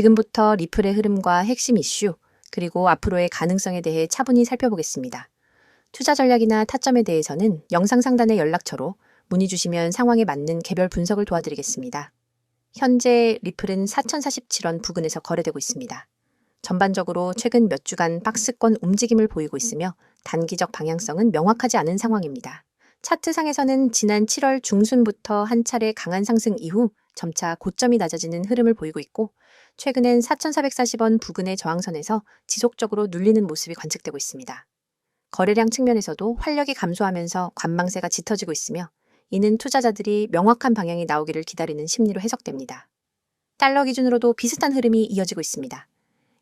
지금부터 리플의 흐름과 핵심 이슈, 그리고 앞으로의 가능성에 대해 차분히 살펴보겠습니다. 투자 전략이나 타점에 대해서는 영상 상단의 연락처로 문의 주시면 상황에 맞는 개별 분석을 도와드리겠습니다. 현재 리플은 4,047원 부근에서 거래되고 있습니다. 전반적으로 최근 몇 주간 박스권 움직임을 보이고 있으며 단기적 방향성은 명확하지 않은 상황입니다. 차트상에서는 지난 7월 중순부터 한 차례 강한 상승 이후 점차 고점이 낮아지는 흐름을 보이고 있고 최근엔 4,440원 부근의 저항선에서 지속적으로 눌리는 모습이 관측되고 있습니다. 거래량 측면에서도 활력이 감소하면서 관망세가 짙어지고 있으며 이는 투자자들이 명확한 방향이 나오기를 기다리는 심리로 해석됩니다. 달러 기준으로도 비슷한 흐름이 이어지고 있습니다.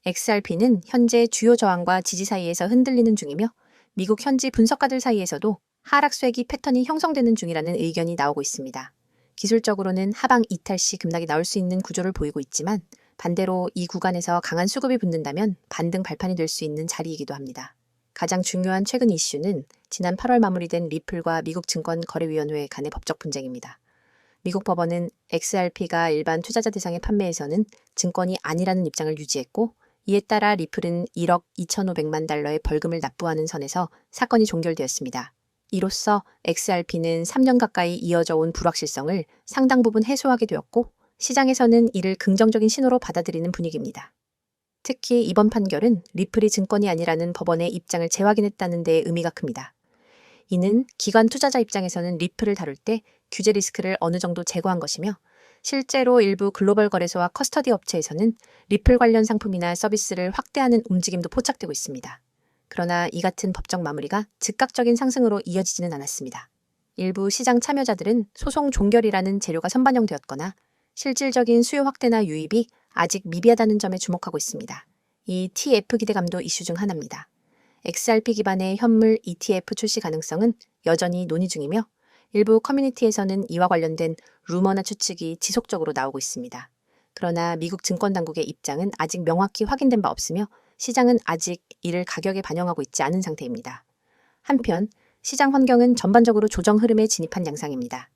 XRP는 현재 주요 저항과 지지 사이에서 흔들리는 중이며 미국 현지 분석가들 사이에서도 하락 쇠기 패턴이 형성되는 중이라는 의견이 나오고 있습니다. 기술적으로는 하방 이탈 시 급락이 나올 수 있는 구조를 보이고 있지만 반대로 이 구간에서 강한 수급이 붙는다면 반등 발판이 될 수 있는 자리이기도 합니다. 가장 중요한 최근 이슈는 지난 8월 마무리된 리플과 미국 증권거래위원회 간의 법적 분쟁입니다. 미국 법원은 XRP가 일반 투자자 대상의 판매에서는 증권이 아니라는 입장을 유지했고 이에 따라 리플은 1억 2,500만 달러의 벌금을 납부하는 선에서 사건이 종결되었습니다. 이로써 XRP는 3년 가까이 이어져 온 불확실성을 상당 부분 해소하게 되었고 시장에서는 이를 긍정적인 신호로 받아들이는 분위기입니다. 특히 이번 판결은 리플이 증권이 아니라는 법원의 입장을 재확인했다는 데 의미가 큽니다. 이는 기관 투자자 입장에서는 리플을 다룰 때 규제 리스크를 어느 정도 제거한 것이며 실제로 일부 글로벌 거래소와 커스터디 업체에서는 리플 관련 상품이나 서비스를 확대하는 움직임도 포착되고 있습니다. 그러나 이 같은 법적 마무리가 즉각적인 상승으로 이어지지는 않았습니다. 일부 시장 참여자들은 소송 종결이라는 재료가 선반영되었거나 실질적인 수요 확대나 유입이 아직 미비하다는 점에 주목하고 있습니다. 이 TF 기대감도 이슈 중 하나입니다. XRP 기반의 현물 ETF 출시 가능성은 여전히 논의 중이며 일부 커뮤니티에서는 이와 관련된 루머나 추측이 지속적으로 나오고 있습니다. 그러나 미국 증권 당국의 입장은 아직 명확히 확인된 바 없으며 시장은 아직 이를 가격에 반영하고 있지 않은 상태입니다. 한편 시장 환경은 전반적으로 조정 흐름에 진입한 양상입니다.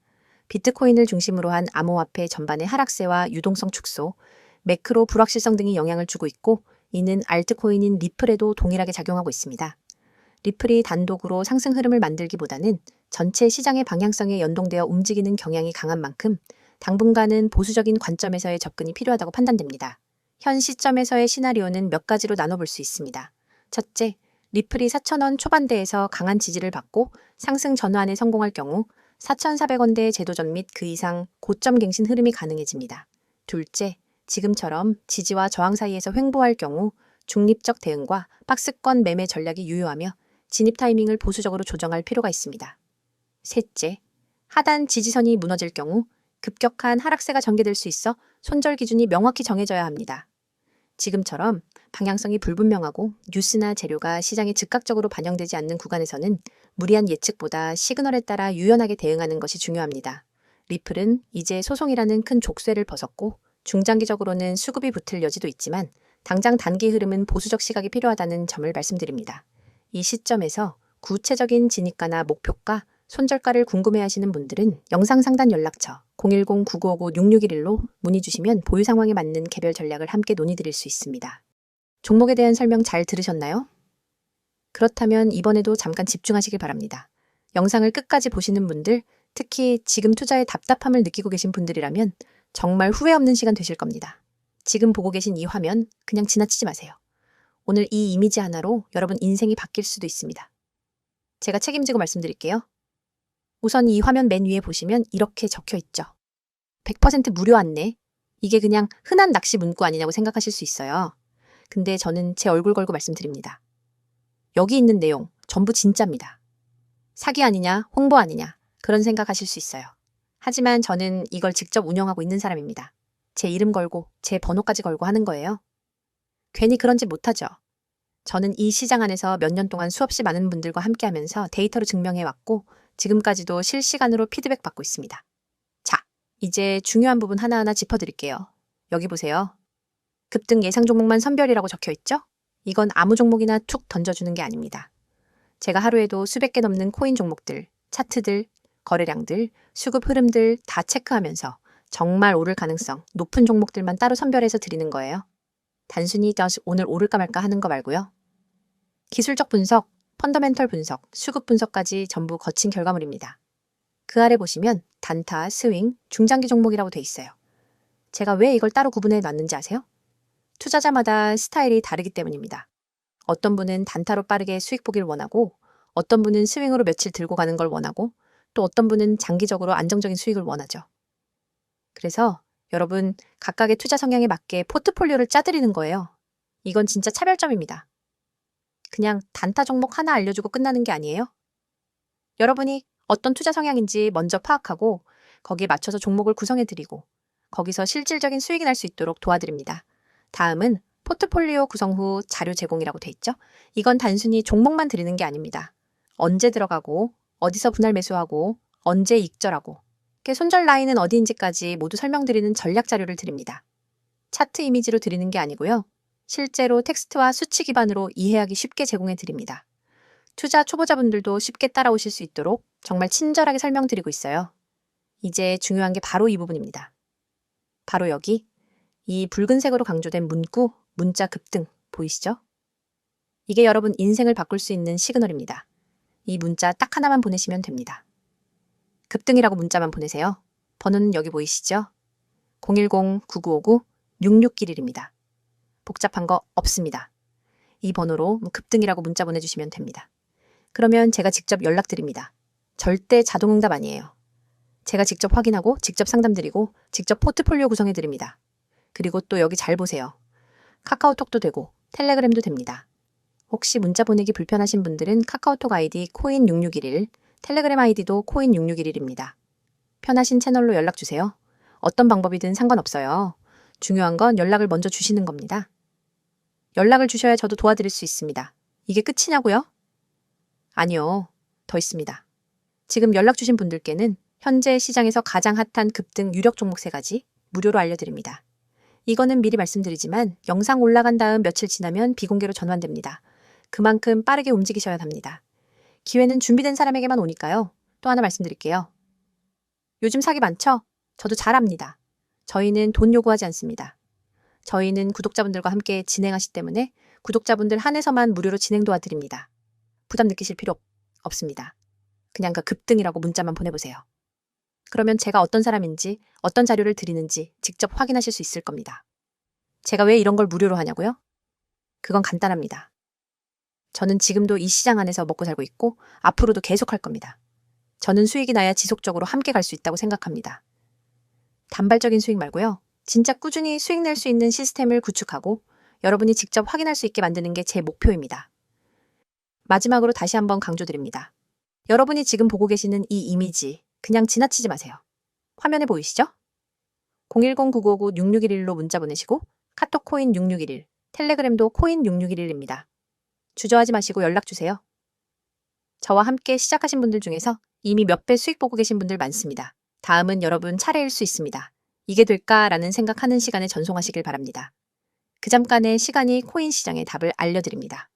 비트코인을 중심으로 한 암호화폐 전반의 하락세와 유동성 축소, 매크로 불확실성 등이 영향을 주고 있고 이는 알트코인인 리플에도 동일하게 작용하고 있습니다. 리플이 단독으로 상승 흐름을 만들기보다는 전체 시장의 방향성에 연동되어 움직이는 경향이 강한 만큼 당분간은 보수적인 관점에서의 접근이 필요하다고 판단됩니다. 현 시점에서의 시나리오는 몇 가지로 나눠볼 수 있습니다. 첫째, 리플이 4,000원 초반대에서 강한 지지를 받고 상승 전환에 성공할 경우 4,400원대 제도전 및 그 이상 고점 갱신 흐름이 가능해집니다. 둘째, 지금처럼 지지와 저항 사이에서 횡보할 경우 중립적 대응과 박스권 매매 전략이 유효하며 진입 타이밍을 보수적으로 조정할 필요가 있습니다. 셋째, 하단 지지선이 무너질 경우 급격한 하락세가 전개될 수 있어 손절 기준이 명확히 정해져야 합니다. 지금처럼 방향성이 불분명하고 뉴스나 재료가 시장에 즉각적으로 반영되지 않는 구간에서는 무리한 예측보다 시그널에 따라 유연하게 대응하는 것이 중요합니다. 리플은 이제 소송이라는 큰 족쇄를 벗었고 중장기적으로는 수급이 붙을 여지도 있지만 당장 단기 흐름은 보수적 시각이 필요하다는 점을 말씀드립니다. 이 시점에서 구체적인 진입가나 목표가, 손절가를 궁금해하시는 분들은 영상 상단 연락처 010-9959-6611로 문의 주시면 보유 상황에 맞는 개별 전략을 함께 논의 드릴 수 있습니다. 종목에 대한 설명 잘 들으셨나요? 그렇다면 이번에도 잠깐 집중하시길 바랍니다. 영상을 끝까지 보시는 분들, 특히 지금 투자에 답답함을 느끼고 계신 분들이라면 정말 후회 없는 시간 되실 겁니다. 지금 보고 계신 이 화면 그냥 지나치지 마세요. 오늘 이 이미지 하나로 여러분 인생이 바뀔 수도 있습니다. 제가 책임지고 말씀드릴게요. 우선 이 화면 맨 위에 보시면 이렇게 적혀 있죠. 100% 무료 안내. 이게 그냥 흔한 낚시 문구 아니냐고 생각하실 수 있어요. 근데 저는 제 얼굴 걸고 말씀드립니다. 여기 있는 내용 전부 진짜입니다. 사기 아니냐, 홍보 아니냐, 그런 생각하실 수 있어요. 하지만 저는 이걸 직접 운영하고 있는 사람입니다. 제 이름 걸고, 제 번호까지 걸고 하는 거예요. 괜히 그런 짓 못하죠. 저는 이 시장 안에서 몇 년 동안 수없이 많은 분들과 함께 하면서 데이터로 증명해 왔고, 지금까지도 실시간으로 피드백 받고 있습니다. 자, 이제 중요한 부분 하나하나 짚어드릴게요. 여기 보세요. 급등 예상 종목만 선별이라고 적혀 있죠? 이건 아무 종목이나 툭 던져주는 게 아닙니다. 제가 하루에도 수백 개 넘는 코인 종목들, 차트들, 거래량들, 수급 흐름들 다 체크하면서 정말 오를 가능성 높은 종목들만 따로 선별해서 드리는 거예요. 단순히 오늘 오를까 말까 하는 거 말고요. 기술적 분석, 펀더멘털 분석, 수급 분석까지 전부 거친 결과물입니다. 그 아래 보시면 단타, 스윙, 중장기 종목이라고 돼 있어요. 제가 왜 이걸 따로 구분해 놨는지 아세요? 투자자마다 스타일이 다르기 때문입니다. 어떤 분은 단타로 빠르게 수익 보기를 원하고, 어떤 분은 스윙으로 며칠 들고 가는 걸 원하고, 또 어떤 분은 장기적으로 안정적인 수익을 원하죠. 그래서 여러분 각각의 투자 성향에 맞게 포트폴리오를 짜드리는 거예요. 이건 진짜 차별점입니다. 그냥 단타 종목 하나 알려주고 끝나는 게 아니에요. 여러분이 어떤 투자 성향인지 먼저 파악하고 거기에 맞춰서 종목을 구성해드리고 거기서 실질적인 수익이 날 수 있도록 도와드립니다. 다음은 포트폴리오 구성 후 자료 제공이라고 돼 있죠. 이건 단순히 종목만 드리는 게 아닙니다. 언제 들어가고 어디서 분할 매수하고 언제 익절하고 그 손절 라인은 어디인지까지 모두 설명드리는 전략 자료를 드립니다. 차트 이미지로 드리는 게 아니고요. 실제로 텍스트와 수치 기반으로 이해하기 쉽게 제공해 드립니다. 투자 초보자분들도 쉽게 따라오실 수 있도록 정말 친절하게 설명드리고 있어요. 이제 중요한 게 바로 이 부분입니다. 바로 여기 이 붉은색으로 강조된 문구, 문자 급등 보이시죠? 이게 여러분 인생을 바꿀 수 있는 시그널입니다. 이 문자 딱 하나만 보내시면 됩니다. 급등이라고 문자만 보내세요. 번호는 여기 보이시죠? 010-9959-6611입니다. 복잡한 거 없습니다. 이 번호로 뭐 급등이라고 문자 보내주시면 됩니다. 그러면 제가 직접 연락드립니다. 절대 자동응답 아니에요. 제가 직접 확인하고 직접 상담드리고 직접 포트폴리오 구성해드립니다. 그리고 또 여기 잘 보세요. 카카오톡도 되고 텔레그램도 됩니다. 혹시 문자 보내기 불편하신 분들은 카카오톡 아이디 코인6611, 텔레그램 아이디도 코인6611입니다. 편하신 채널로 연락 주세요. 어떤 방법이든 상관없어요. 중요한 건 연락을 먼저 주시는 겁니다. 연락을 주셔야 저도 도와드릴 수 있습니다. 이게 끝이냐고요? 아니요. 더 있습니다. 지금 연락 주신 분들께는 현재 시장에서 가장 핫한 급등 유력 종목 세 가지 무료로 알려드립니다. 이거는 미리 말씀드리지만 영상 올라간 다음 며칠 지나면 비공개로 전환됩니다. 그만큼 빠르게 움직이셔야 합니다. 기회는 준비된 사람에게만 오니까요. 또 하나 말씀드릴게요. 요즘 사기 많죠? 저도 잘 압니다. 저희는 돈 요구하지 않습니다. 저희는 구독자분들과 함께 진행하시 때문에 구독자분들 한해서만 무료로 진행 도와드립니다. 부담 느끼실 필요 없습니다. 그냥 그 급등이라고 문자만 보내보세요. 그러면 제가 어떤 사람인지 어떤 자료를 드리는지 직접 확인하실 수 있을 겁니다. 제가 왜 이런 걸 무료로 하냐고요? 그건 간단합니다. 저는 지금도 이 시장 안에서 먹고 살고 있고 앞으로도 계속 할 겁니다. 저는 수익이 나야 지속적으로 함께 갈 수 있다고 생각합니다. 단발적인 수익 말고요. 진짜 꾸준히 수익 낼 수 있는 시스템을 구축하고 여러분이 직접 확인할 수 있게 만드는 게 제 목표입니다. 마지막으로 다시 한번 강조드립니다. 여러분이 지금 보고 계시는 이 이미지 그냥 지나치지 마세요. 화면에 보이시죠? 010-9959-6611로 문자 보내시고 카톡 코인 6611, 텔레그램도 코인 6611입니다. 주저하지 마시고 연락 주세요. 저와 함께 시작하신 분들 중에서 이미 몇 배 수익 보고 계신 분들 많습니다. 다음은 여러분 차례일 수 있습니다. 이게 될까라는 생각하는 시간에 전송하시길 바랍니다. 그 잠깐의 시간이 코인 시장의 답을 알려드립니다.